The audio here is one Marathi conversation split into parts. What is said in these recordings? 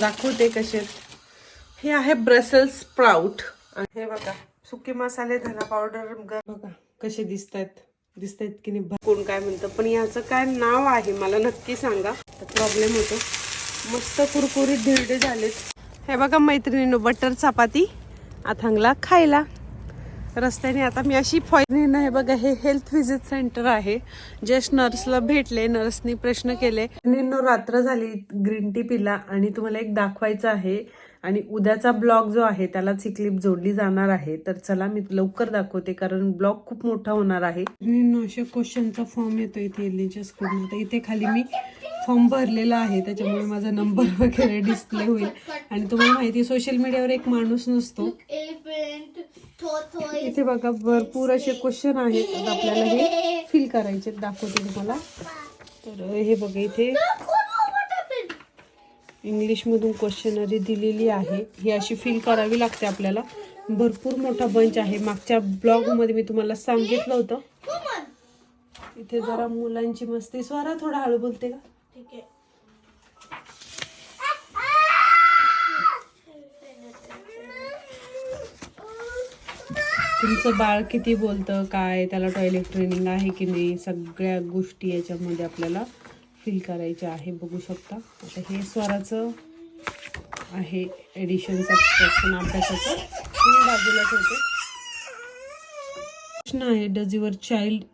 दाखवते कसे हे आहे ब्रसेल्स स्प्राउट हे बघा सुके मसाले धना पावडर बघा कसे दिसत आहेत दिसत आहेत की नाही. कोण काय म्हणतं पण याचं काय नाव आहे मला नक्की सांगा. प्रॉब्लेम होतो. मस्त कुरकुरीत धिरडे झालेत. हे बघा मैत्रिणीनं बटर चपाती. आथांगला खायला. रस्त्याने आता मी अशी फॉईन हे बघा हे हेल्थ व्हिजिट सेंटर आहे. जस्ट नर्सला भेटले नर्सनी प्रश्न केले. रात्र झाली ग्रीन टी पिला आणि तुम्हाला एक दाखवायचं आहे. आणि उद्याचा ब्लॉग जो आहे त्यालाच ही क्लिप जोडली जाणार आहे. तर चला मी लवकर दाखवते कारण ब्लॉग खूप मोठा होणार आहे. अशा क्वेश्चनचा फॉर्म येतो इथे एलनीच्या स्कूलमध्ये इथे खाली मी फॉर्म भरलेला आहे त्याच्यामुळे माझा नंबर वगैरे डिस्प्ले होईल. आणि तुम्हाला माहिती सोशल मीडियावर एक माणूस नसतो. इथे बघा भरपूर असे क्वेश्चन आहेत. आपल्याला हे फिल करायचे दाखवते तुम्हाला. तर हे बघा इथे? इंग्लिशमधून क्वेश्चनरी दिलेली आहे. ही अशी फिल करावी लागते आपल्याला. भरपूर मोठा बंच आहे. मागच्या ब्लॉगमध्ये मी तुम्हाला सांगितलं होतं. इथे जरा मुलांची मस्ती. स्वरा थोडा हळू बोलते का? ठीक आहे. तुमचं बाळ किती बोलतं काय त्याला टॉयलेट ट्रेनिंग आहे की नाही सगळ्या गोष्टी याच्यामध्ये आपल्याला फील करायच्या आहे बघू शकता. आता हे स्वराचं आहे एडिशन सेक्शन अभ्यासाचं. मी बाजूला ठेवते. प्रश्न आहे does your child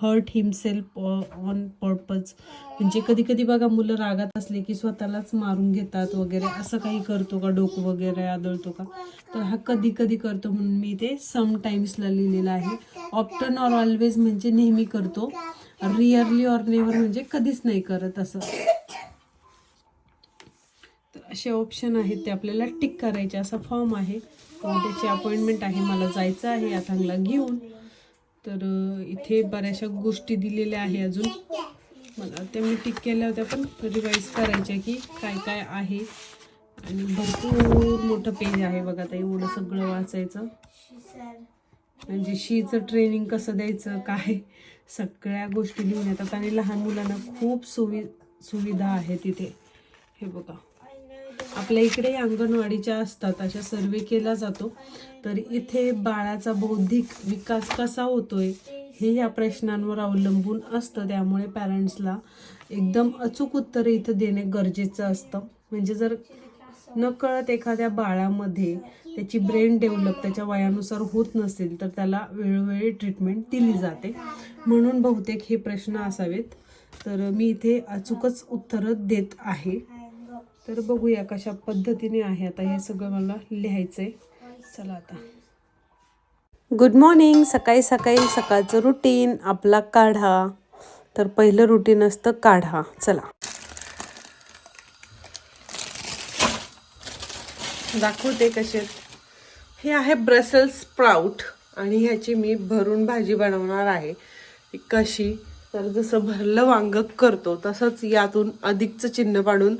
hurt himself on purpose म्हणजे कधी कधी बघा मुलं रागात असले की स्वतःलाच मारून घेतात वगैरे. असं काही करतो का? डोकं वगैरे आदळतो का? तर हा कधी कधी करतो म्हणून मी ते समटाईम्सला लिहिलेलं आहे. ऑप्टन ऑर ऑलवेज म्हणजे नेहमी करतो. रिअरली ऑर नेवर म्हणजे कधीच नाही करत असं. तर असे ऑप्शन आहेत ते आपल्याला टिक करायचे. असा फॉर्म आहे. त्याची अपॉइंटमेंट आहे. मला जायचं आहे. याथांगला घेऊन तर इथे बऱ्याचशा गोष्टी दिलेल्या आहे अजून. मला त्या मी टिक केल्या होत्या पण रिवाईज करायच्या की काय काय आहे. आणि भरपूर मोठं पेज आहे बघा आता एवढं सगळं वाचायचं. म्हणजे शीचं ट्रेनिंग कसं द्यायचं काय सगळ्या गोष्टी लिहून येतात आणि लहान मुलांना खूप सुवि सुविधा आहे तिथे. हे बघा. आपल्या इकडे अंगणवाडीच्या असतात अशा सर्वे केला जातो. तर इथे बाळाचा बौद्धिक विकास कसा होतोय हे या प्रश्नांवर अवलंबून असतं. त्यामुळे पॅरेंट्सला एकदम अचूक उत्तरे इथं देणे गरजेचं असतं. म्हणजे जर नकळत एखाद्या बाळामध्ये त्याची ब्रेन डेव्हलप त्याच्या वयानुसार होत नसेल तर त्याला वेळोवेळी ट्रीटमेंट दिली जाते. म्हणून बहुतेक हे प्रश्न असावेत. तर मी इथे अचूकच उत्तरं देत आहे. तर बघूया कशा पद्धतीने आहे. आता हे सगळं मला लिहायचंय. चला आता. गुड मॉर्निंग सकाळी सकाळी सकाळचं रुटीन आपला काढा. तर पहिलं रुटीन असतं काढा. चला. दाखवते कसे हे आहे ब्रसेल्स स्प्राउट आणि ह्याची मी भरून भाजी बनवणार आहे. कशी. तर जसं भरलं वांग करतो तसंच यातून अधिकचं चिन्ह पाडून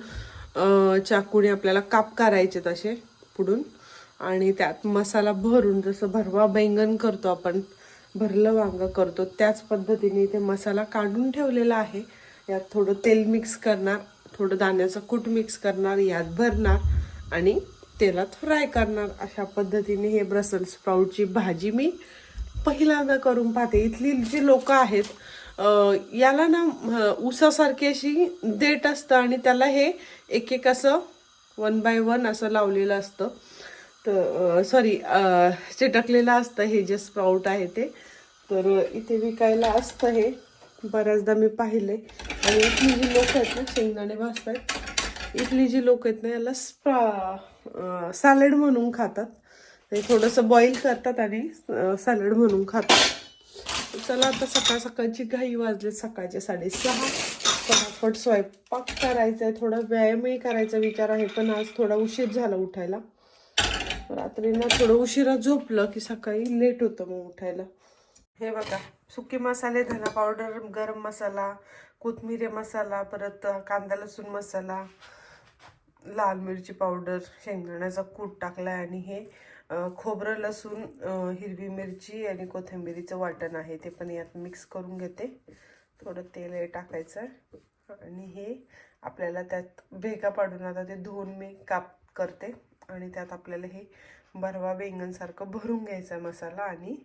चाकूने आपल्याला काप करायचे तसे पुढून. आणि त्यात मसाला भरून जसं भरवा बैंगन करतो आपण भरलं वांगं करतो त्याच पद्धतीने इथे मसाला काढून ठेवलेला आहे. यात थोडं तेल मिक्स करणार थोडं दाण्याचं कूट मिक्स करणार यात भरणार आणि तेलात फ्राय करणार. अशा पद्धतीने हे ब्रसल स्प्राऊटची भाजी मी पहिल्यांदा करून पाहते. इथली जी लोकं आहेत याला ना उसासारखी ऊसासारखी अशी देठ असतं आणि त्याला हे एक एक असं वन बाय वन असं लावलेलं असतं. तर सॉरी चिटकलेलं असतं हे जे स्प्राऊट आहे ते. तर इथे विकायला असतं हे. बऱ्याचदा मी पाहिले. आणि इथली जी लोक आहेत ना शेंगदाणे भाजतात. इथली जी लोक आहेत ना याला स्प्रा सॅलड म्हणून खातात. ते थोडंसं बॉईल करतात आणि सॅलड म्हणून खातात. चला आता सकाळ सकाळची घाई वाजले सकाळचे साडेसहा. फटाफट स्वयंपाक करायचा आहे थोडा व्यायामही करायचा विचार आहे पण आज थोडा उशीर झाला उठायला. रात्री ना थोडं उशिरा झोपलं की सकाळी लेट होतं मग उठायला. हे बघा सुके मसाले धना पावडर गरम मसाला कोथमिरे मसाला परत कांदा लसूण मसाला लाल मिरची पावडर शेंगदाण्याचा कूट टाकला आणि हे खोबरं लसूण हिरवी मिरची आणि कोथिंबिरीचं वाटण आहे ते पण यात मिक्स करून घेते. थोडं तेल हे टाकायचं आणि हे आपल्याला त्यात भेगा पाडून आता ते धुवून मी काप करते आणि त्यात आपल्याला हे भरवा बेंगनसारखं भरून घ्यायचा मसाला आणि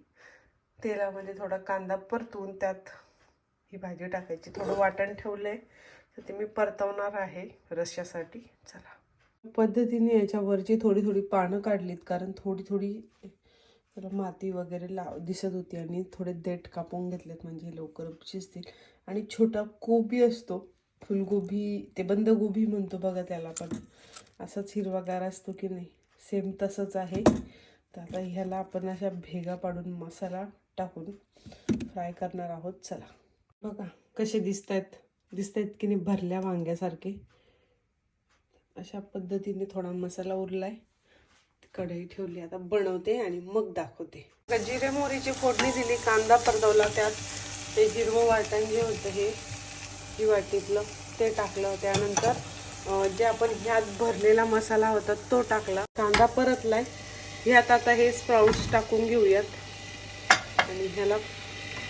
तेलामध्ये थोडा कांदा परतून त्यात ही भाजी टाकायची. थोडं वाटण ठेवलंय तर ते मी परतवणार आहे रश्यासाठी चला. पद्धतीने याच्यावरची थोडी थोडी पानं काढलीत कारण थोडी थोडी त्याला माती वगैरे लाव दिसत होती आणि थोडे देठ कापून घेतलेत म्हणजे लवकर शिजतील. आणि छोटा कोबी असतो फुलगोबी ते बंद गोबी म्हणतो बघा त्याला पण. असाच हिरवागार असतो की नाही सेम तसंच आहे. तर आता ह्याला आपण अशा भेगा पाडून मसाला टाकून फ्राय करणार आहोत चला. बघा कसे दिसत आहेत दिसत आहेत की नाही भरल्या वांग्यासारखे. अशा पद्धतीने थोडा मसाला उरलाय. कढई ठेवली आता बनवते आणि मग दाखवते. जिरे मोहरीची फोडणी दिली कांदा परतवला त्यात. ते हिरवं वाटण जे होतं हे ही वाटीतलं ते टाकलं त्यानंतर जे आपण ह्यात भरलेला मसाला होता तो टाकला. कांदा परतलाय. ह्यात आता हे स्प्राउट्स टाकून घेऊयात. आणि ह्याला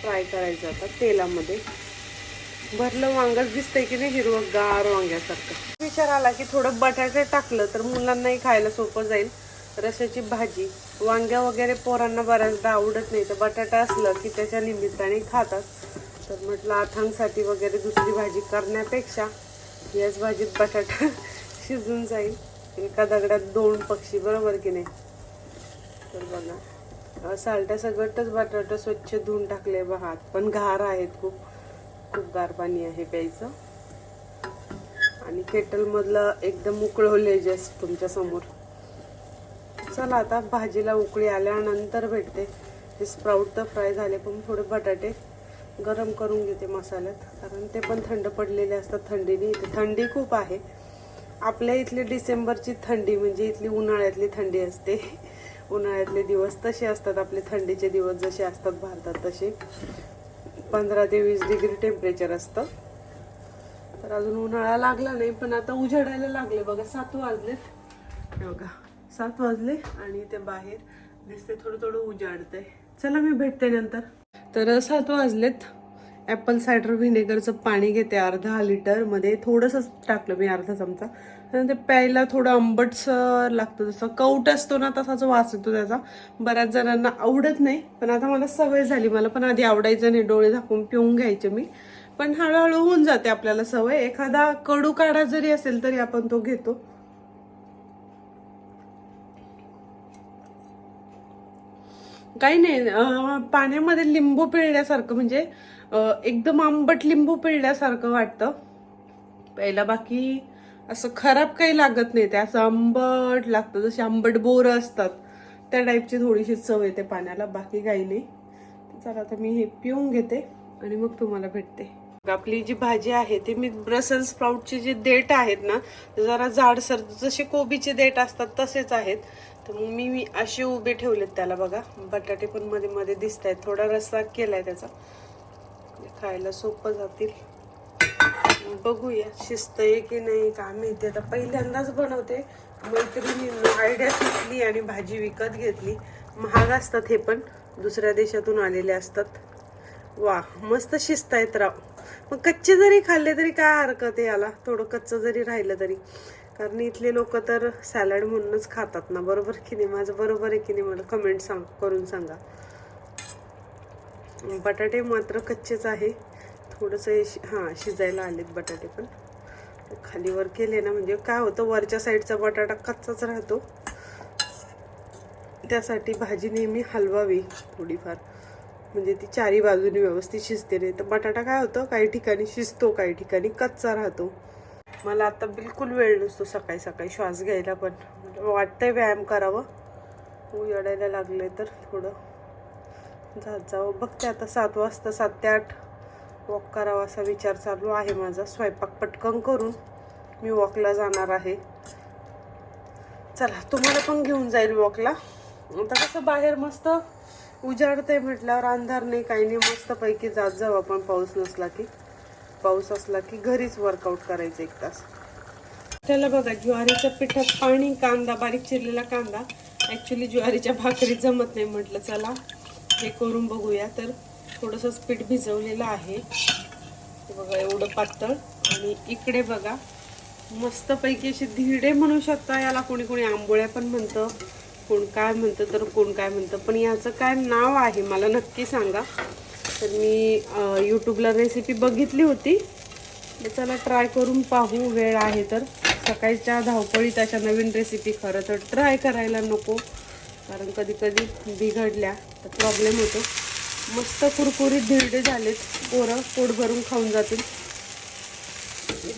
फ्राय करायचं आता तेलामध्ये. भरलं वांगच दिसतंय की नाही हिरवं गार वांग्यासारखं. विचार आला की थोडं बटाटे टाकलं तर मुलांनाही खायला सोपं जाईल. रशाची भाजी वांग्या वगैरे पोरांना बऱ्याचदा आवडत नाही तर बटाटा असलं की त्याच्या निमित्ताने खातात. तर म्हटलं आथांसाठी वगैरे दुसरी भाजी करण्यापेक्षा याच भाजीत बटाटा शिजून जाईल. एका दगडात दोन पक्षी बरोबर की नाही? तर बघा सालट्या सगळंच बटाटा स्वच्छ धुवून टाकले बा हात पण घार आहेत खूप. खूप गार पाणी आहे प्यायचं. आणि केटलमधलं एकदम उकळवले जस्ट तुमच्यासमोर. चला आता भाजीला उकळी आल्यानंतर भेटते. हे स्प्राऊट तर फ्राय झाले पण थोडे बटाटे गरम करून घेते मसाल्यात. कारण ते पण थंड पडलेले असतात थंडीने. इथे थंडी खूप आहे. आपल्या इथली डिसेंबरची थंडी म्हणजे इथली उन्हाळ्यातली थंडी असते. उन्हाळ्यातले दिवस तसे असतात आपले थंडीचे दिवस जसे असतात भारतात तसे. पंधरा ते वीस डिग्री टेम्परेचर असतं. तर अजून उन्हाळा लागला नाही पण आता उजाडायला लागले. बघा सात वाजलेत. बघा सात वाजले आणि ते बाहेर दिसते थोडं थोडं उजाडतंय. चला मी भेटते नंतर. तर सात वाजलेत. ॲपल सायडर व्हिनेगरचं पाणी घेते अर्धा लिटरमध्ये थोडंसं थोडंसंच टाकलं मी अर्धा चमचा. ते प्यायला थोडं आंबटसर लागतं जसं. कौट असतो ना तसाच वास येतो त्याचा. बऱ्याच जणांना आवडत नाही पण आता मला सवय झाली. मला पण आधी आवडायचं नाही डोळे झाकून पिऊन घ्यायचे मी. पण हळूहळू होऊन जाते आपल्याला सवय. एखादा कडू काढा जरी असेल तरी आपण तो घेतो. काही नाही पाण्यामध्ये लिंबू पिळल्यासारखं म्हणजे एकदम आंबट लिंबू पिळल्यासारखं वाटतं. पहिला बाकी असं खराब काही लागत नाही. ते असं आंबट लागतं. जसे आंबट बोरं असतात त्या टाईपची थोडीशी चव येते पाण्याला. बाकी काही नाही. चला आता मी हे पिऊन घेते आणि मग तुम्हाला भेटते. आपली जी भाजी आहे ती मी ब्रसल स्प्राउटचे जे देठ आहेत ना ते जरा जाडसर जसे कोबीचे देठ असतात तसेच आहेत. तर मग मी मी असे उभे ठेवलेत त्याला बघा. बटाटे पण मध्ये मध्ये दिसत आहेत थोडा रस्सा केलाय त्याचा. खायला सोपं जातील. बघूया शिस्त आहे की नाही का माहिती. आता पहिल्यांदाच बनवते. मैत्रिणींना आयडिया सुचली आणि भाजी विकत घेतली. महाग असतात हे पण. दुसऱ्या देशातून आलेले असतात. वा मस्त शिस्त आहेत राव. मग कच्चे जरी खाल्ले तरी काय हरकत आहे याला? थोडं कच्चं जरी राहिलं तरी. कारण इथले लोक तर सॅलड म्हणूनच खातात ना. बरोबर की नाही? माझं बरोबर आहे की नाही? मला कमेंट सांग करून सांगा. बटाटे मात्र कच्चेच आहे. थोडंसं हे शि- हां शिजायला आलेत बटाटे पण. खालीवर केले ना म्हणजे काय होतं वरच्या साईडचा बटाटा कच्चाच राहतो. त्यासाठी भाजी नेहमी हलवावी थोडीफार. म्हणजे ती चारी बाजूनी व्यवस्थित शिजते नाही. तर बटाटा काय होतं काही ठिकाणी शिजतो काही ठिकाणी कच्चा राहतो. मला आता बिलकुल वेळ नसतो सकाळी सकाळी श्वास घ्यायला पण. वाटतंय व्यायाम करावं. उजाडायला लागले तर थोडं. जात जावं. बघते आता सात वाजता सात ते आठ. वॉक करावा असा विचार चालू आहे माझा. स्वयंपाक पटकन करून मी वॉकला जाणार आहे. चला तुम्हाला पण घेऊन जाईल वॉकला आता कसं बाहेर मस्त उजाडतंय म्हटल्यावर अंधार नाही काही नाही. मस्तपैकी जात जाऊ आपण. पाऊस नसला की. पाऊस असला की घरीच वर्कआउट करायचं एक तास. त्याला बघा ज्वारीच्या पिठात पाणी कांदा बारीक चिरलेला कांदा. ॲक्च्युली ज्वारीच्या भाकरी जमत नाही म्हटलं चला. हे करून बघूया. तर थोडंसंच पीठ भिजवलेलं आहे. बघा एवढं पातळ. आणि इकडे बघा मस्तपैकी असे धिरडे म्हणू शकता याला कोणी कोणी आंबोळ्या पण म्हणतं. कोण काय म्हणतं तर कोण काय म्हणतं. पण याचं काय नाव आहे मला नक्की सांगा. तर मी यूट्यूबला रेसिपी बघितली होती. तर चला ट्राय करून पाहू वेळ आहे तर. सकाळच्या धावपळीत अशा नवीन रेसिपी खरं तर ट्राय करायला नको. कारण कधी कधी बिघडल्या तर प्रॉब्लेम होतो. मस्त कुरकुरीत धिरडे झालेत. पोरं पोट भरून खाऊन जातील.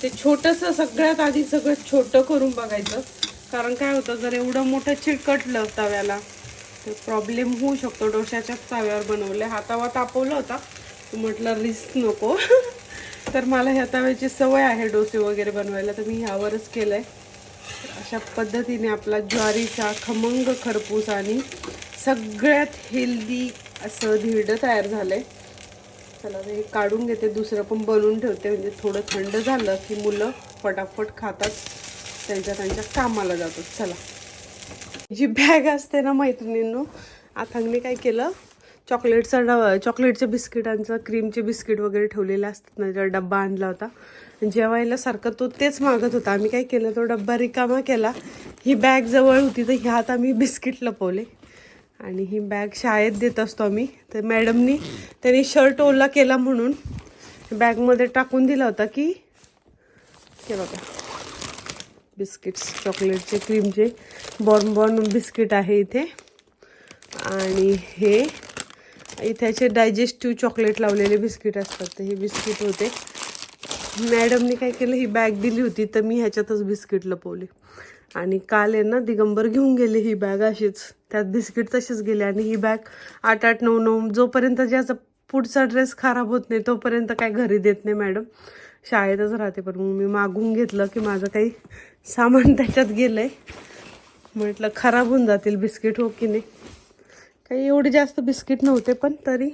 ते छोटंसं सगळ्यात आधी सगळं छोटं करून बघायचं. कारण काय होतं जर एवढं मोठं चिकटलं तव्याला तर प्रॉब्लेम होऊ शकतो. डोश्याच्याच तव्यावर बनवले हा तवा तापवला होता. तर म्हटलं रिस्क नको. तर मला ह्या तव्याची सवय आहे डोसे वगैरे बनवायला. तर मी ह्यावरच केलं आहे अशा पद्धतीने आपला ज्वारीचा खमंग खरपूस आणि सगळ्यात हेल्दी असं धिरडं तयार झालं आहे चला हे काढून घेते. दुसरं पण बनवून ठेवते. म्हणजे थोडं थंड झालं की मुलं फटाफट खातात. त्यांच्या त्यांच्या कामाला जातात. चला. जी बॅग असते ना मैत्रिणींनो आथांगने काय केलं? चॉकलेटचा डबा चॉकलेटच्या बिस्किटांचा क्रीमचे बिस्किट वगैरे ठेवलेले असतात ना त्याचा डब्बा आणला होता. जेवायला सारखं तो तेच मागत होता. आम्ही काय केलं? तो डब्बा रिकामा केला. ही बॅग जवळ होती तर ह्यात आम्ही बिस्किट लपवले. आणि ही बॅग शाळेत देत असतो आम्ही. तर मॅडमनी त्यांनी शर्ट ओला केला म्हणून बॅगमध्ये टाकून दिला होता की हे बघा. बिस्किट्स चॉकलेटचे क्रीमचे बॉर्न बॉर्न बिस्किट आहे इथे. आणि हे इथ्याचे डायजेस्टिव्ह चॉकलेट लावलेले बिस्किट असतात. तर हे बिस्किट होते. मॅडमने काय केलं? ही बॅग दिली होती तर मी ह्याच्यातच बिस्किट लपवले. आणि काल आहे ना दिगंबर घेऊन गेले ही बॅग अशीच. त्यात बिस्किट तसेच गेले आणि ही बॅग आठ आठ नऊ नऊ जोपर्यंत ज्याचा पुढचा ड्रेस खराब होत नाही तोपर्यंत काय घरी देत नाही मॅडम शाळेतच राहते पण मग मी मागून घेतलं की माझं काही सामान त्याच्यात गेलंय. म्हटलं खराब होऊन जातील बिस्किट हो की नाही? काही एवढे जास्त बिस्किट नव्हते पण तरी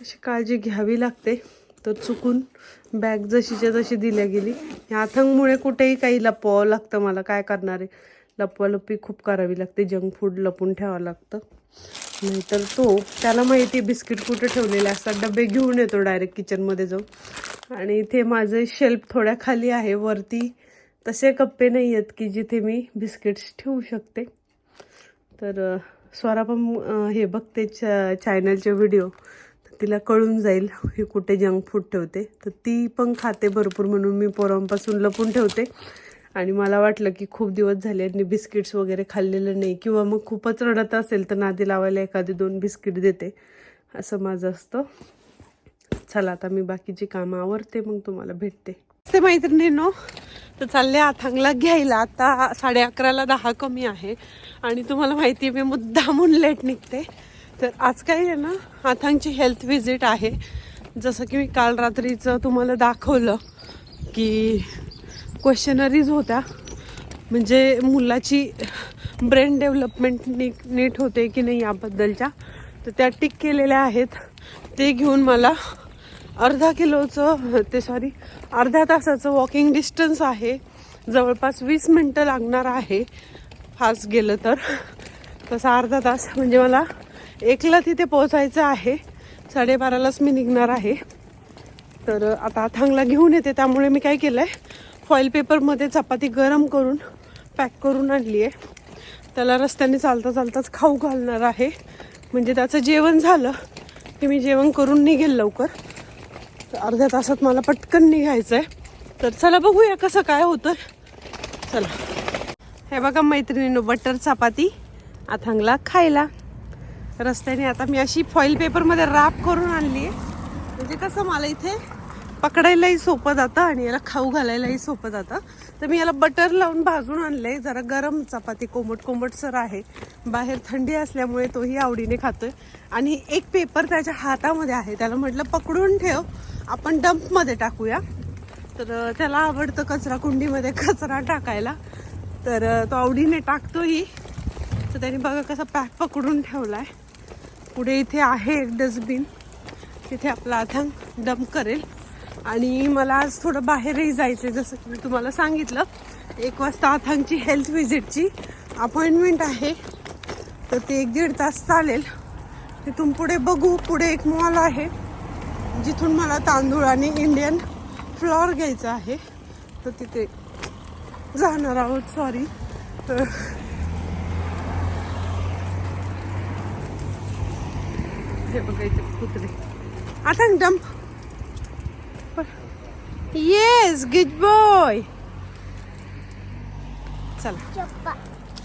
अशी काळजी घ्यावी लागते. तर चुकून बॅग जशीच्या जशी दिल्या गेली. या अथंगमुळे कुठेही काही लपवावं लागतं मला. काय करणार आहे? लपवालपी खूप करावी लागते. जंक फूड लपून ठेवावं लागतं. नाहीतर तो त्याला माहिती आहे बिस्किट कुठे ठेवलेले असतात. डबे घेऊन येतो डायरेक्ट किचनमध्ये जाऊन. आणि इथे माझे शेल्फ थोड्या खाली आहे. वरती तसे कप्पे नाही आहेत की जिथे मी बिस्किट्स ठेवू शकते. तर स्वरापम स्वरा पण हे बघते च चॅनलचे व्हिडिओ तिला कळून जाईल हे कुठे जंक फूड ठेवते. तर ती पण खाते भरपूर म्हणून मी पोरांपासून लपून ठेवते. आणि मला वाटलं की खूप दिवस झाले आणि बिस्किट्स वगैरे खाल्लेलं नाही किंवा मग खूपच रडत असेल तर नादी लावायला एखादी दोन बिस्किट देते. असं माझं असतं. चला आता मी बाकीची कामं आवरते मग तुम्हाला भेटते. ते मैत्रिणींनो. तर चालले आथांगला घ्यायला. आता साडे अकराला दहा कमी आहे. आणि तुम्हाला माहिती आहे मी मुद्दामून लेट निघते. तर आज काय आहे ना हातांची हेल्थ विजिट आहे. जसं की मी काल रात्रीचं तुम्हाला दाखवलं की क्वेश्चनरीज होत्या. म्हणजे मुलाची ब्रेन डेव्हलपमेंट नीट नीट होते की नाही याबद्दलच्या. तर त्या टिक केलेल्या आहेत. ते घेऊन मला अर्धा किलोचं ते सॉरी अर्ध्या तासाचं वॉकिंग डिस्टन्स आहे. जवळपास वीस मिनटं लागणार आहे. फास्ट गेलं तर. तसा अर्धा तास म्हणजे मला एकला तिथे पोहोचायचं आहे. साडेबारालाच मी निघणार आहे. तर आता थांगला घेऊन येते त्यामुळे मी काय केलं आहे फॉईल पेपरमध्ये चपाती गरम करून पॅक करून आणली आहे त्याला रस्त्याने चालता चालताच खाऊ घालणार आहे. म्हणजे त्याचं जेवण झालं की मी जेवण करून निघेल लवकर. अर्ध्या तासात मला पटकन निघायचं आहे तर चला बघूया कसं काय होतं चला. हे बघा मैत्रिणीनं बटर चपाती आथांगला खायला. रस्त्याने. आता मी अशी फॉईल पेपरमध्ये रॅप करून आणली. आहे म्हणजे कसं मला इथे पकडायलाही सोपं जातं आणि याला खाऊ घालायलाही सोपं जातं. तर मी याला बटर लावून भाजून आणलंय. जरा गरम चपाती कोमट कोमट सर आहे. बाहेर थंडी असल्यामुळे तोही आवडीने खातोय. आणि एक पेपर त्याच्या हातामध्ये आहे. त्याला म्हटलं पकडून ठेव. आपण डंपमध्ये टाकूया. तर त्याला आवडतं कचरा कुंडीमध्ये कचरा टाकायला. तर तो आवडीने टाकतोही. तर त्याने बघा कसा पॅक पकडून ठेवला आहे पुढे इथे आहे एक डस्टबिन. तिथे आपला अथांग डंप करेल. आणि मला आज थोडं बाहेरही जायचं आहे जसं की मी तुम्हाला सांगितलं. एक वाजता अथांगची हेल्थ व्हिजिटची अपॉइंटमेंट आहे. तर ते एक दीड तास चालेल. तिथून पुढे बघू पुढे एक मॉल आहे जिथून मला तांदूळ आणि इंडियन फ्लॉर घ्यायचा आहे. तर तिथे जाणार आहोत सॉरी तर हे बघा इथे कुत्रे आता डंप येस गुड बॉय चला.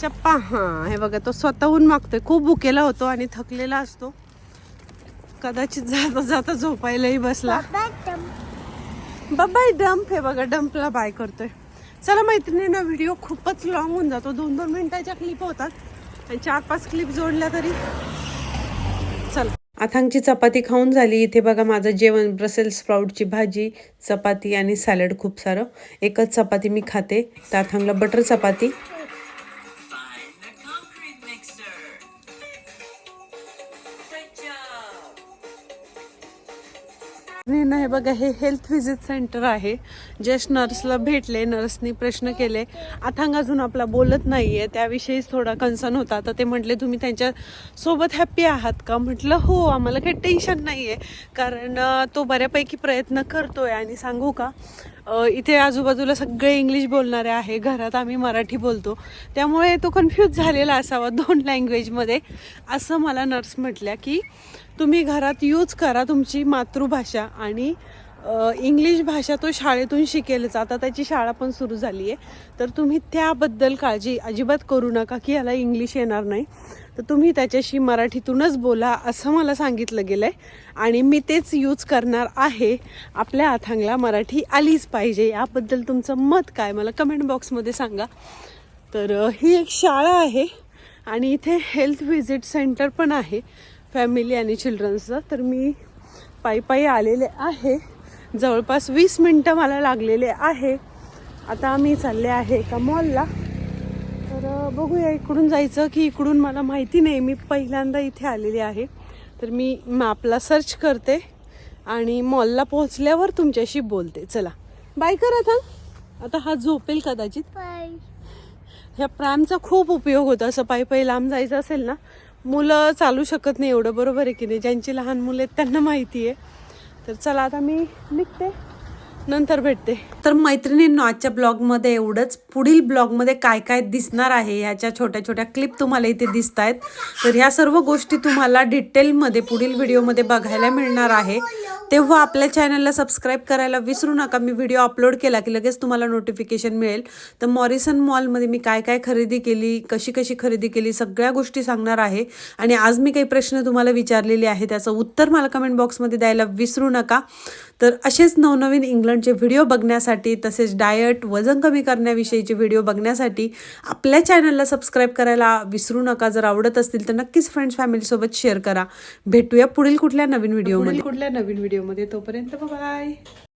चप्पा. हां हे बघा तो स्वतःहून मागतोय. खूप भुकेला होतो आणि थकलेला असतो. कदाचित जाता जाता झोपायलाही बसला. बाय डंप हे बघा डंपला बाय करतोय. चला मैत्रिणींना व्हिडिओ खूपच लॉंग होऊन जातो. दोन दोन मिनिटाच्या क्लिप होतात. आणि चार पाच क्लिप जोडल्या तरी चला आथांगची चपाती खाऊन झाली. इथे बघा माझं जेवण ब्रसेल स्प्राऊटची भाजी चपाती आणि सॅलड खूप सारं. एकच चपाती मी खाते. तर आथांगला बटर चपाती नाही बघा हे हेल्थ व्हिजिट सेंटर आहे. जस्ट नर्सला भेटले नर्सनी प्रश्न केले. अथांग अजून आपला बोलत नाहीये त्याविषयीच थोडा कन्सर्न होता. तर ते म्हटले तुम्ही त्यांच्यासोबत हॅप्पी आहात का? म्हटलं हो आम्हाला काही टेन्शन नाहीये. कारण तो बऱ्यापैकी प्रयत्न करतोय आणि सांगू का इथे आजूबाजूला सगळे इंग्लिश बोलणारे आहे. घरात आम्ही मराठी बोलतो. त्यामुळे तो कन्फ्यूज झालेला असावा दोन लँग्वेजमध्ये असं मला नर्स म्हटल्या की तुम्ही घरात यूज करा तुमची मातृभाषा आणि इंग्लिश भाषा तो शाळेतून शिकेलच. आता त्याची शाळा पण सुरू झाली आहे तर तुम्ही त्याबद्दल काळजी अजिबात करू नका की याला इंग्लिश येणार नाही. तर तुम्ही त्याच्याशी मराठीतूनच बोला असं मला सांगितलं गेलं आहे आणि मी तेच यूज करणार आहे. आपल्या अथांगला मराठी आलीच पाहिजे. याबद्दल तुमचं मत काय? मला कमेंट बॉक्समध्ये सांगा. तर ही एक शाळा आहे आणि इथे हेल्थ व्हिजिट सेंटर पण आहे. फॅमिली आणि चिल्ड्रन्सचं तर मी पायी पायी आलेले आहे. जवळपास वीस मिनटं मला लागलेले आहे. आता आम्ही चालले आहे एका मॉलला तर बघूया इकडून जायचं की इकडून मला माहिती नाही. मी पहिल्यांदा इथे आलेली आहे. तर मी मॅपला सर्च करते आणि मॉलला पोहोचल्यावर तुमच्याशी बोलते. चला. बाय कर आता आता हा झोपेल कदाचित. ह्या प्रॅमचा खूप उपयोग होतो. असं पायी पायी लांब जायचं असेल ना मुलं चालू शकत नाही एवढं बरोबर आहे की नाही? ज्यांची लहान मुलं आहेत त्यांना माहिती आहे. तर चला आता मी निघते. नंतर भेटते. तर मैत्रिणींनो आजच्या ब्लॉगमध्ये एवढंच. पुढील ब्लॉगमध्ये काय काय दिसणार आहे ह्याच्या छोट्या छोट्या क्लिप तुम्हाला इथे दिसत आहेत तर ह्या सर्व गोष्टी तुम्हाला डिटेलमध्ये पुढील व्हिडिओमध्ये बघायला मिळणार आहे. तेव्हा आपल्या चॅनलला सबस्क्राईब करायला विसरू नका. मी व्हिडिओ अपलोड केला की लगेच तुम्हाला नोटिफिकेशन मिळेल. तर मॉरिसन मॉलमध्ये मी काय काय खरेदी केली कशी कशी खरेदी केली सगळ्या गोष्टी सांगणार आहे. आणि आज मी काही प्रश्न तुम्हाला विचारलेले आहे त्याचं उत्तर मला कमेंट बॉक्समध्ये द्यायला विसरू नका. तर असेच नवनवीन इंग्लंडचे व्हिडिओ बघण्यासाठी तसेच डायट वजन कमी करण्याविषयीचे व्हिडिओ बघण्यासाठी आपल्या चॅनलला सबस्क्राईब करायला विसरू नका. जर आवडत असतील तर नक्कीच फ्रेंड्स फॅमिलीसोबत शेअर करा. भेटूया पुढील कुठल्या नवीन व्हिडिओमध्ये कुठल्या नवीन व्हिडिओमध्ये तोपर्यंत बाय